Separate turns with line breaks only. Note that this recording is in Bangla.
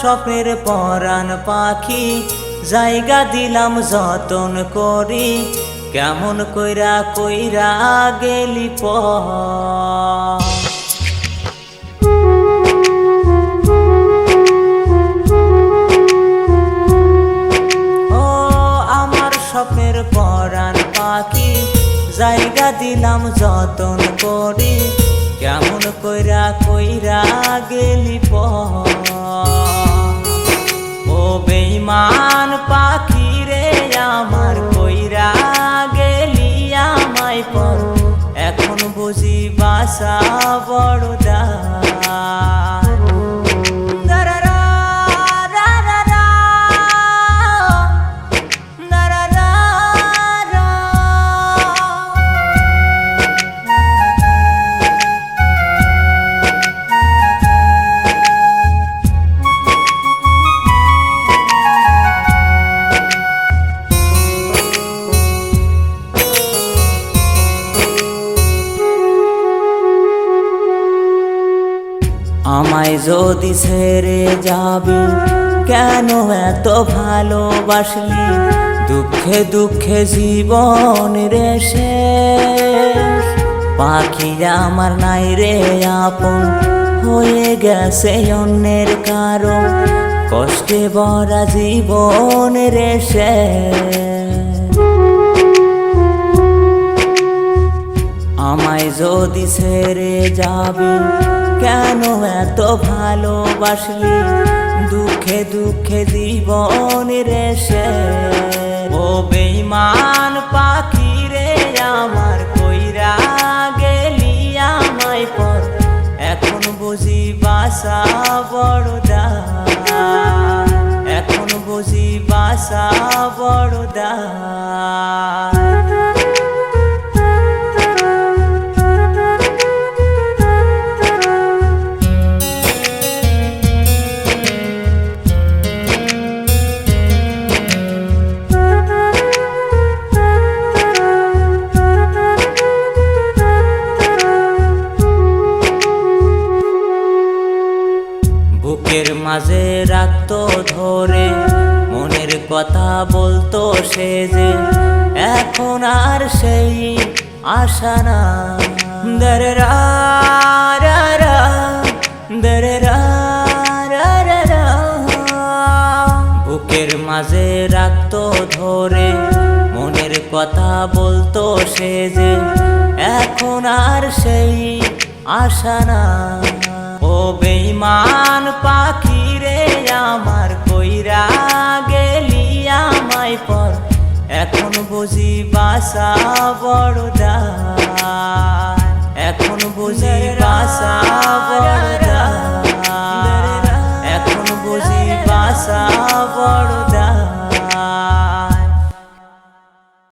স্বপ্নের পরাণ পাখি, জায়গা দিলাম যতন করি, কেমন কইরা কইরা গেলি প স্বপ্নের পরাণ পাখি, জায়গা দিলাম যতন করি, কেমন কইরা কইরা গেলি প আমায় যদি ছেড়ে যাবি, কেন এত ভালোবাসলি? দুঃখে দুঃখে জীবন রে শেষ। পাখি আমার নাই রে আপন, হয়ে গেছে অন্যের কারণ। কষ্টে ভরা জীবন রে আমায় যদি ছেড়ে যাবি কেন এত ভালোবাসলি? দুঃখে দুঃখে জীবন রে সে ও বেইমান পাখি রে আমার কইরা গেলি আমায় পর। এখন বুঝি বাসা বড়দা। এখন বুঝি বাসা বড়দা। বুকের মাঝে রাখতো ধরে, মনের কথা বলতো সে যে, এখন আর সেই আশা না দরে রা। বুকের মাঝে রাখতো ধরে, মনের কথা বলতো সে যে, এখন আর সেই আশা না বেইমান পাখি রে আমার কইরা গেলি আমায় পর। এখন বুঝি বাসা বড়দা